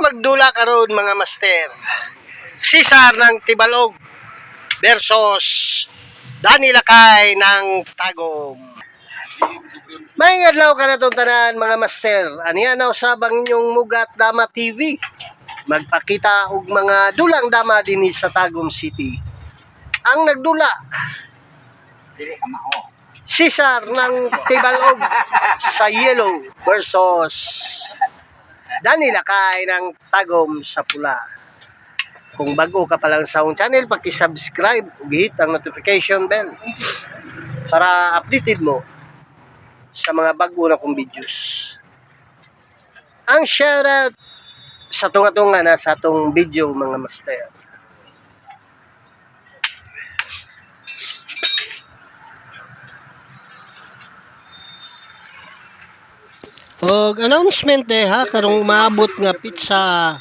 magdula karon mga master. Cesar ng Tibalog versus Dani Lakay ng Tagum. May adlaw ka na tanan mga master. Ani na usabang inyong Mugat Dama TV. Magpakita og mga dulang dama dinhi sa Tagum City. Ang nagdula Dili ka mao. Cesar ng Tibalog sa Yellow versus Dani Lakay ng Tagom sa Pula. Kung bago ka pa lang sa akong channel, paki-subscribe ug hit ang notification bell para updated mo sa mga bago na kong videos. Ang shoutout sa tunga-tunga na sa atong video mga master. Og announcement eh ha karong maabot nga pizza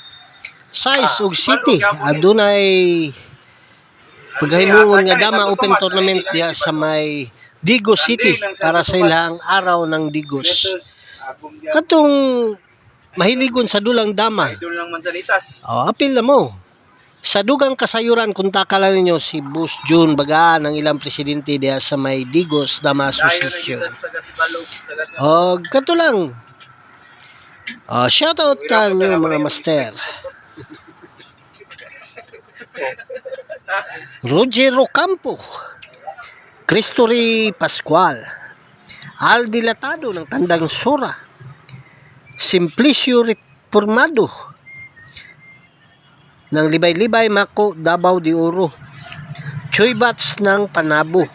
size ug city adunay paghimuon nga dama open tournament diha sa may Digos City para sa ilang araw ng Digos. Katong mahiligon sa dulang dama. Oh, apil na mo. Sa dugang kasayuran kung takala ninyo si Bus June Bagaan ang ilang presidente diha sa may Digos Dama Association. Gatibalog. Oh, kato lang. Oh, shoutout ta nyo mga master. Roger Ocampo. Cristory Pascual. Al Dilatado ng Tandang Sura. Simplicio Reformado. Ng Libay-Libay Mako Davao de Oro. Choy Bats ng Panabo.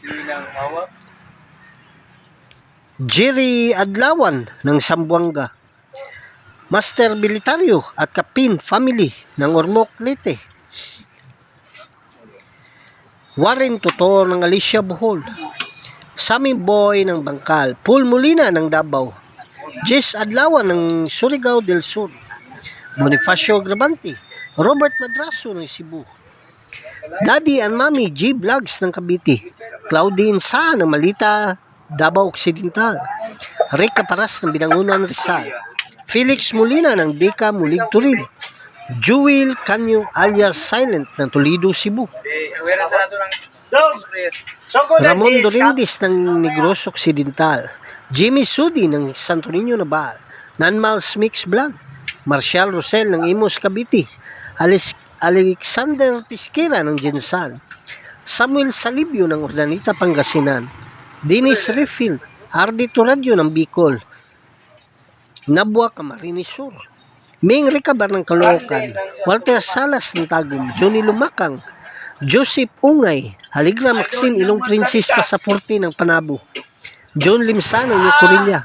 Hindi lang mawag. Jerry Adlawan ng Sambuanga. Master Militario at Kapin Family ng Ormoc, Leyte. Warren Tutor ng Alicia Bohol. Sammy Boy ng Bangkal. Paul Molina ng Davao. Jess Adlawan ng Surigao del Sur. Bonifacio Grabante. Robert Madraso ng Cebu. Daddy and Mommy G Vlogs ng Cavite. Claudine Sa ng Malita, Davao Occidental. Rick Caparas ng Binangunan Rizal. Felix Molina ng Deka Mulig Turil. Jewel Canyo alias Silent ng Toledo, Cebu. Ramon Dorindis ng Negros Occidental. Jimmy Sudi ng Santo Niño Nabal. Nanmals Mix Vlog. Marcial Rosel ng Imos Cavite. Alex Alexander Pisquera ng Jensan. Samuel Salibio ng Urdanita Pangasinan. Dennis Refill. Ardi Turadyo ng Bicol. Nabwa Camarines Sur. Ming Ricabar ng Caloocan. Walter Salas ng Tagum. Johnny Lumakang. Joseph Ungay, Haligra Maxine Ilong Princess Pasaporte ng Panabo, John Limsano ng Corilla,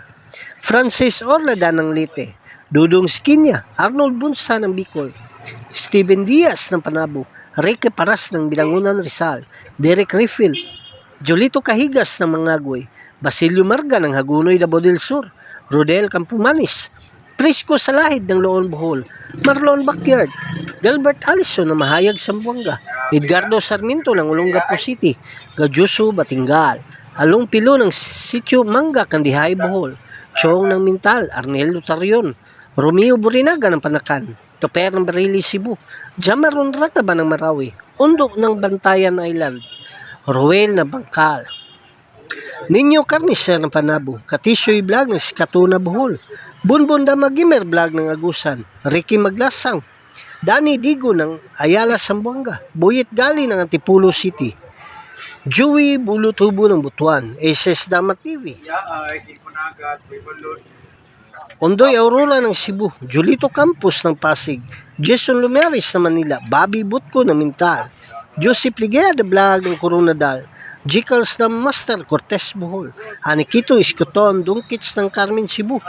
Francis Orlada ng Leyte, Dudong Skinya, Arnold Bunsa ng Bicol, Steven Diaz ng Panabo, Ricky Paras ng Bilangunan Rizal, Derek Riffil, Jolito Kahigas ng Mangagoy, Basilio Marga ng Hagunoy Davao del Sur, Rodel Campumanis, Prisco Salahid ng Loon Bohol, Marlon Backyard, Delbert Allison ng Mahayag Sambuanga, Edgardo Sarmiento ng Olongapo City, Gajuso Batingal, Along Pilo ng Sitio Manga, Kandihay Bohol, Chong ng Mintal, Arnel Lutarion, Romeo Burinaga ng Panakan, Toper ng Barili Cebu, Jamaron Rataba ng Marawi, Undo ng Bantayan Island, Ruel na Bangkal, Ninyo Carnicer ng Panabo, Katisyoy Vlog ng Skatuna Bohol, Bunbun Damagimer Vlog ng Agusan, Ricky Maglasang, Danny Digo ng Ayala Sambuanga, Buyit Gali ng Antipulo City, Joey Bulutubo ng Butuan, SS Dama TV. Ondoy Aurora ng Cebu, Julito Campos ng Pasig, Jason Lumeris ng Manila, Bobby Butko ng Mintal, Joseph Ligea de Vlog ng Coronadal, Jicals ng Master Cortez Bohol, Anikito Iscoton, Dungkits ng Carmen Cebu,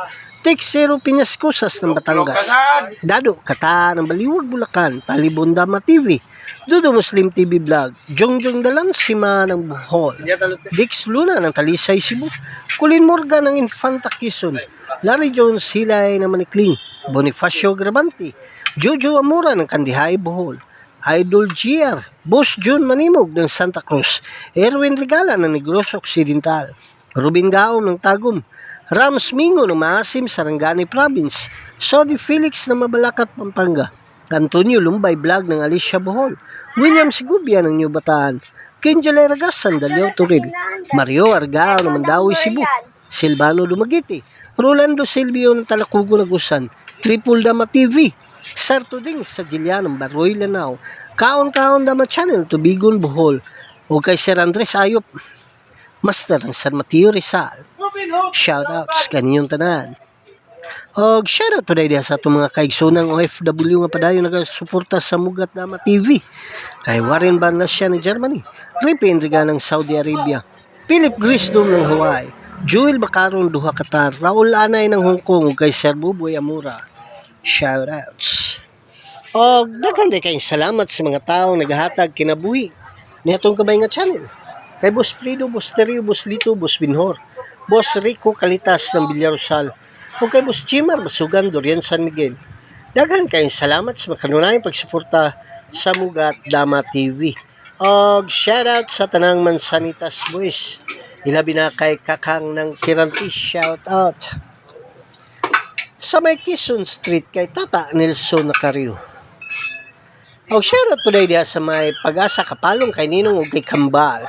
Tek Zero Pinascosas ng Batangas, Dado Kata ng Baliwag Bulacan, Talibon Dama TV, Dudo Muslim TV Vlog, Jongjong Dalan Sima ng Bohol, Dix Luna ng Talisay Cebu, Colin Morgan ng Infanta Quezon, Larry Jones Hilay ng Manikling, Bonifacio Grabante, Jojo Amura ng Kandihay Bohol, Idol GR, Boss John Manimog ng Santa Cruz, Erwin Regala ng Negros Occidental, Ruben Gaom ng Tagum, Rams Mingo ng Maasim, Sarangani Province, Sodi Felix ng Mabalacat, Pampanga, Antonio Lumbay Vlog ng Alicia Bohol, William Sigubia ng New Bataan, Kenjel Eragas, Sandalyo Turil, Mario Argao ng Mandawi, Cebu, Silvano Dumagiti, Rolando Silvio ng Talakugo Nagusan, Triple Dama TV, Sarto Ding sa Jilya ng Baroy Lanao, Kaon Kaon Dama Channel, Tubigon Bohol, o kay Sir Andres Ayop, Master ng San Mateo Rizal. Shoutouts kaninyong tanan. Og shoutout pa dahil sa itong mga kaigsunang OFW nga padayon nagasuporta sa Mugat Dama TV. Kay Warren Banlasya ng Germany, Ripe Enriga ng Saudi Arabia, Philip Grisdom ng Hawaii, Joel Bacaron Duha Qatar, Raul Anay ng Hong Kong kay Sir Buboy Amura. Shoutouts. Og daghan day kayong salamat sa mga taong naghahatag kinabuhi niatong kabay nga channel. Kay Boss Prido, Boss Terio, Boss Lito, Boss Binhor, Boss Rico Kalitas ng Villarosal, o kay Boss Jimar Basugan, Dorian San Miguel. Daghan kayong salamat sa makanunayang pagsuporta sa Mugat Dama TV. Og shoutout sa tanang Mansanitas Boys. Ilabi na kay Kakang ng Kiranti, shoutout. Sa may Quezon Street kay Tata Nelson Nacario. Og shoutout po dahil sa may pag-asa kapalong kay Ninong ug kay Kambal.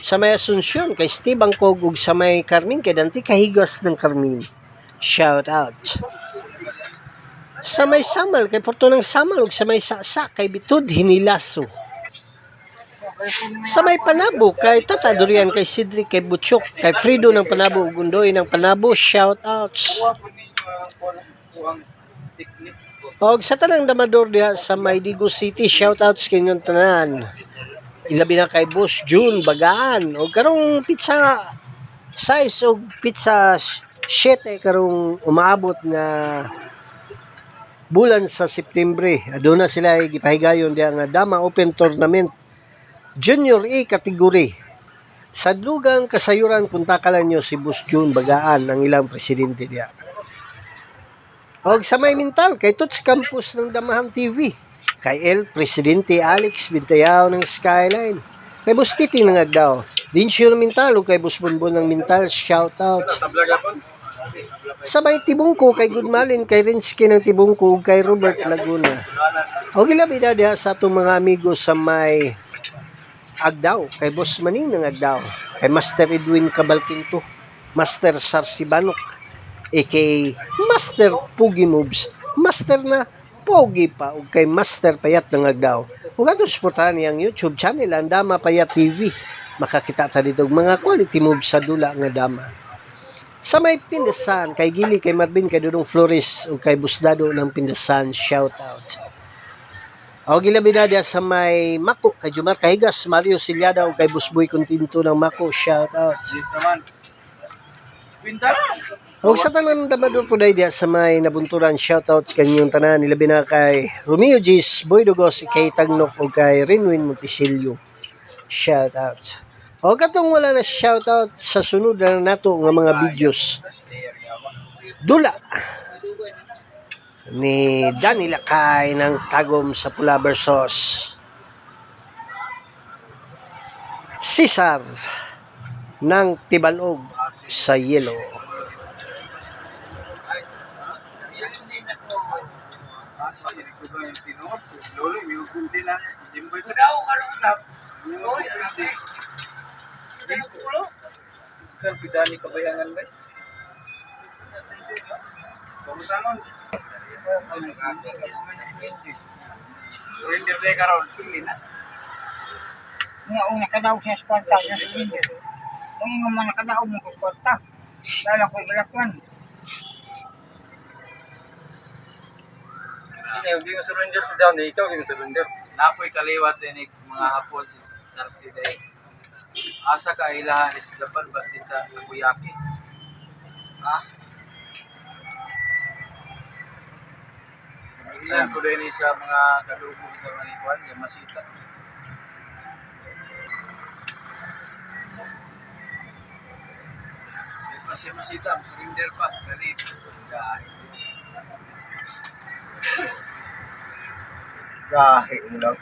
Sa may Asunsyon kay Steve Angkog ug sa may Carmen kay Dante Kahigas ng Carmen. Shout out. Sa may Samal kay Porto ng Samal ug sa may Sasa kay Bitud Hinilaso. Sa may Panabo kay Tata Durian kay Sidri kay Butchok kay Frido ng Panabo ug Gundoy ng Panabo shout Og sa tanang damador diha sa Maydigo City, shoutouts kanyong tanan. Ilabi na kay Boss June Bagaan. Og karong pizza size og pizza 7 karong umaabot nga bulan sa Septembre. Aduna sila ay gipahigayon diha nga Dama Open Tournament Junior A category. Sa dugang kasayuran kung takalan nyo si Boss June Bagaan ang ilang presidente diha. Og sa may mental, kay Tots Campus ng Damahan TV. Kay El Presidente Alex Bintayao ng Skyline. Kay Bus Titi ng Agdao. Dinsyo ng mental o kay Bus Bunbun ng mental, shoutout. Tabla gapon. Sa may Tibungko, kay Goodmalin, kay Rinsky ng Tibungko, kay Robert Laguna. O gilabi na diha sa atong mga amigo sa may Agdao, kay Boss Maning ng Agdao, kay Master Edwin Cabalquinto, Master Sarsibanok, aka Master Pugi Moves, Master na Pogi pa, ug kay Master Payat ng Agdao. Ug ato suportahan niyang YouTube channel, ang Dama Payat TV. Makakita ta dito mga quality moves sa dula nga dama. Sa may Pindasan, kay Gili, kay Marvin, kay Dudong Flores, ug kay Busdado ng Pindasan, shout out. O gilabida dia sa may Mako, kay Jumar Kahigas, Mario Silyada, ug kay Busboy Continto ng Mako, shout out. Yes. O sa tanan damador po dahil dia sa may nabunturan, shout out kanyong tanan, nilabi na kay Romeo Gis, Boy Dugos, kay Tagnok, ug kay Rinwin Montisilio, shout out. O katong wala na shout out sa sunod na nato nga mga videos. Dula ni Danny Lakay ng Tagom sa Pula versus Cesar ng Tibalog sa Yellow. Lolo, yung kunti lang. Jimboy ko daw, ano usap? Oy, kunti. Dino kulo. Kan pidani kabayangan ba? Kamusta nun? Surrender day karon, pili na. Nga una ka daw sa kwarta sa silinder. Kung yung mga nakadaog mo sa kwarta, lalo ko ilakwan. Hindi mo surrender sa down, ikaw mo surrender. Napoy kaliwat din ik mga hapon sa Sarsi day. Asa ka ilahan is Japan basi sa Nakuyaki. Ha? Ilan ko din sa mga kadugo sa Manikuan, yung masita. May pa siya masita, surrender pa. Kani, gahi. Gahe lang.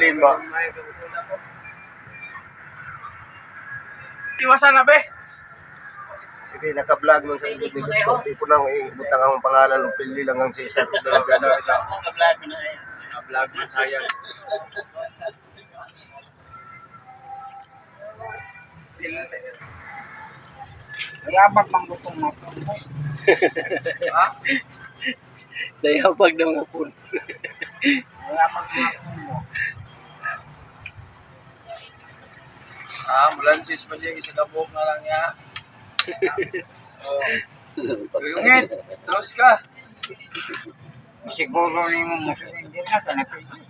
Lima. Iwasan na, be. Hindi, naka-vlog mo sa ibig ni Gusto. Hindi ko nang ibutang ang pangalan ng pili lang ang sisa. Na. Naka-vlog na eh. Naka-vlog man sayang. Mayabag bang gutong mo. Ha? Dayapag ng hapon. Mayabag bang mo. Ah, mulansis pa dyan. Isa kabok na lang ya. Oh. Yungit, terus ka. Siguro ni mo musulindir na ka na pwede.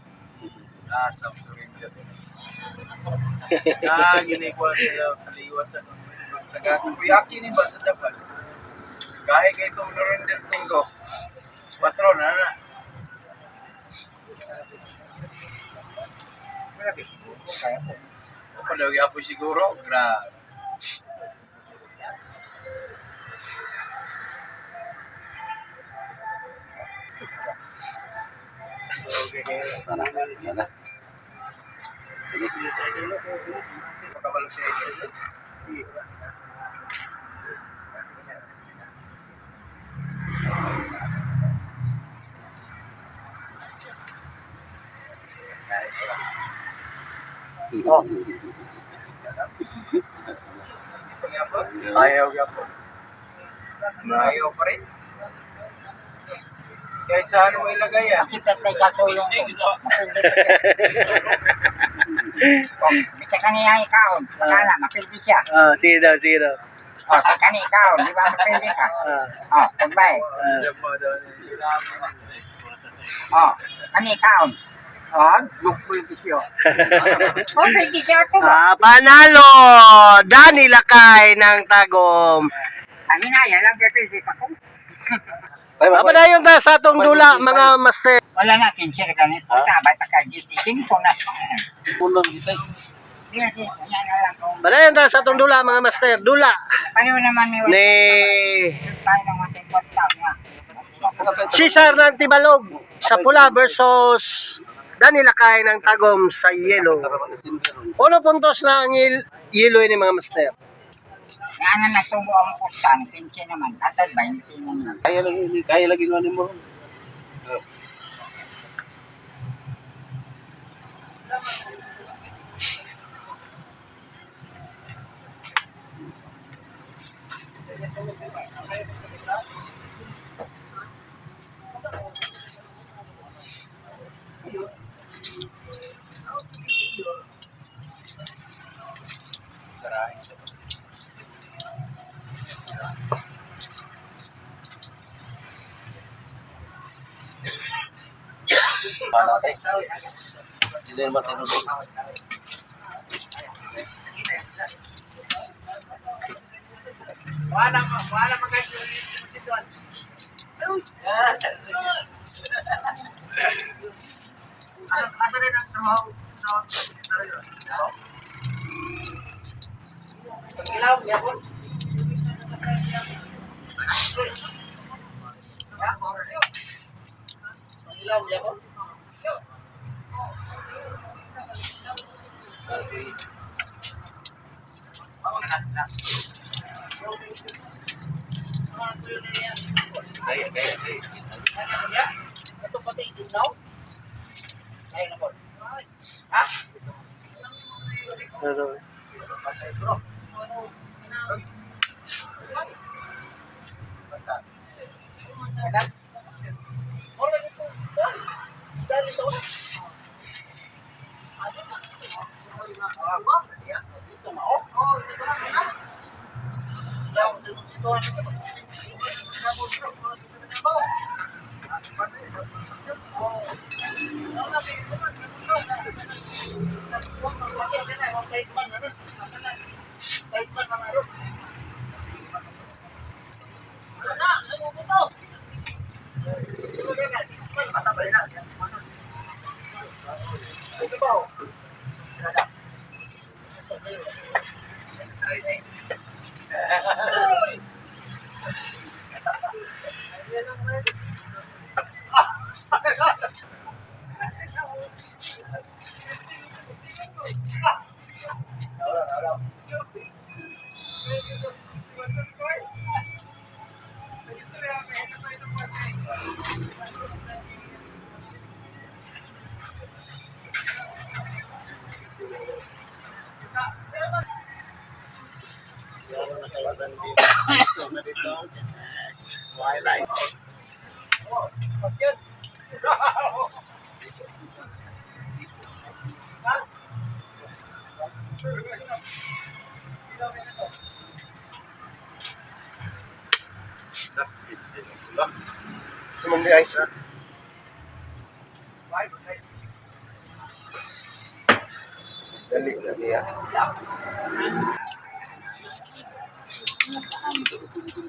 Ah, surrender. Ah, ko nila kaliwat sa taga kuyaki ni ba sa Japan. Kahit kay itong surrender tingko. Patron, ano na? Grabe, siguro kaya po. O palagi po siguro. Grabe. Pagkabalo siya ito. Oh. Ayaw yapo. Ayaw pa rin. Kahit saan mo ilagay yan. Kasi pagkay katulong ko. Oh, bisa kaniya ikaon. Kala, mapindi siya. Ah, sige daw, sige daw. Oh, sa kani ikaon, di ba mapindi ka? Ah, Oh, goodbye. ah. Oh, kani ikaon. Oh, lukul di siya. Oh, pwede siya ito. Ah, panalo! Dani Lakay ng Tagom. Ang hinaya lang, kaya pwede pa ko. Apa na yung ta sa atong dula, mga master? Wala na, kinsir ganit. Tabay pa ka, gising ko na. Ulong kita. Kanya na lang kung. Bala yung ta sa atong dula, mga master. Dula. Paano naman may Ni tayo ng ating kontak niya? Cesar ng Tibalog sa pula versus Dani Lakay ng Tagom sa yellow. Uno puntos na ang yel- yellow ni mga master. Nga na nagtubo ang kustan, kinsir naman. Tatay, 20 naman. Kaya lagi, kaya lagi nyo mo. Sarahin siya. Hindi naman tinulog. Wala ma, wala magkayo dito. Ano, ano rin ang trabaho? Ilaw, yapon. Ilaw, yapon. Xin mừng đi anh. Đơn định là gì ạ?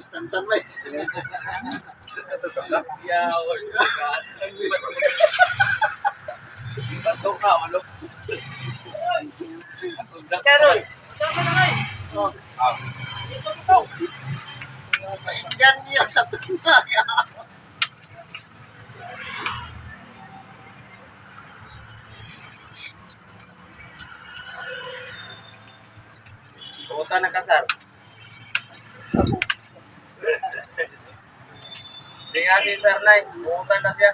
Sẵn sẵn vậy. Yeah, oh my god. Bắt tốc nào mà lúc. Bato ka, ano? Karoy! Yan niya sa tunay. Pumunta na kasar. Hindi nga si Sir Nay. Pumunta na siya.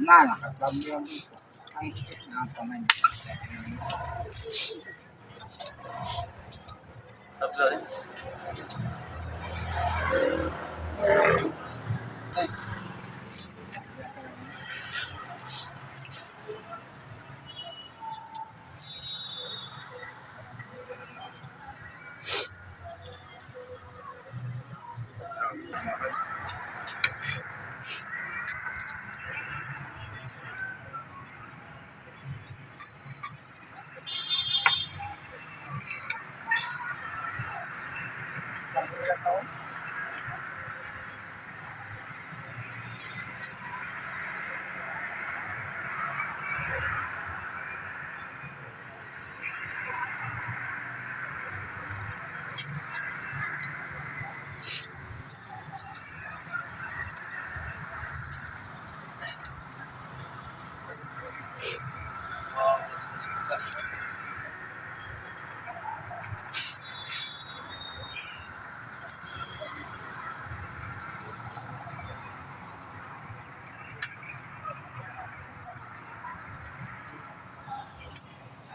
Na, nakatablo dito. Ay, nakapaman. Tapos,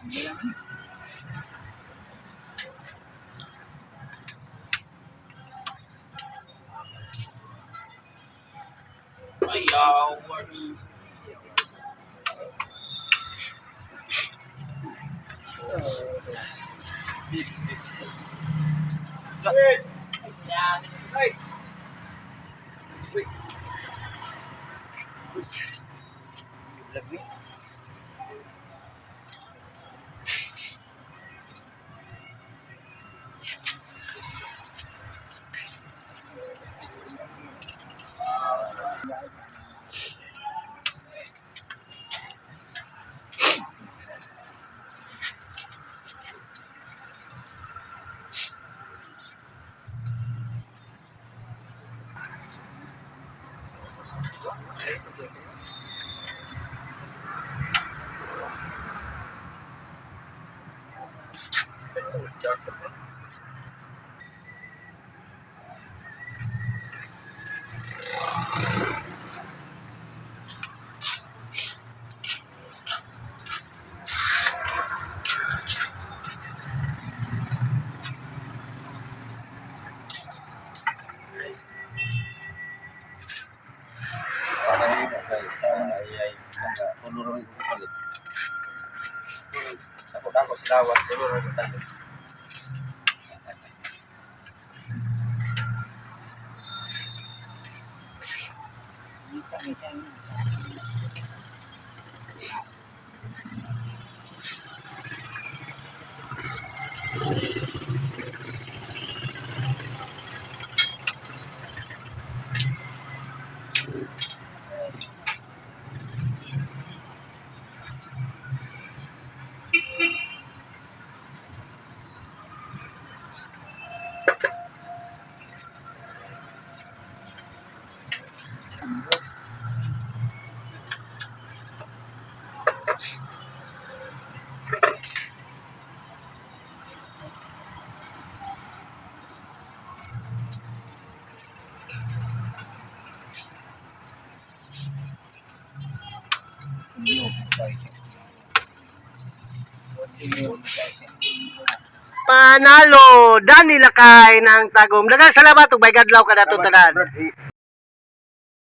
Ayaw, ah, works. Good. guys. Ako dako sa Panalo, Dani Lakay ng Tagum. Daghang salamat ug may gadlaw ka nato tanan.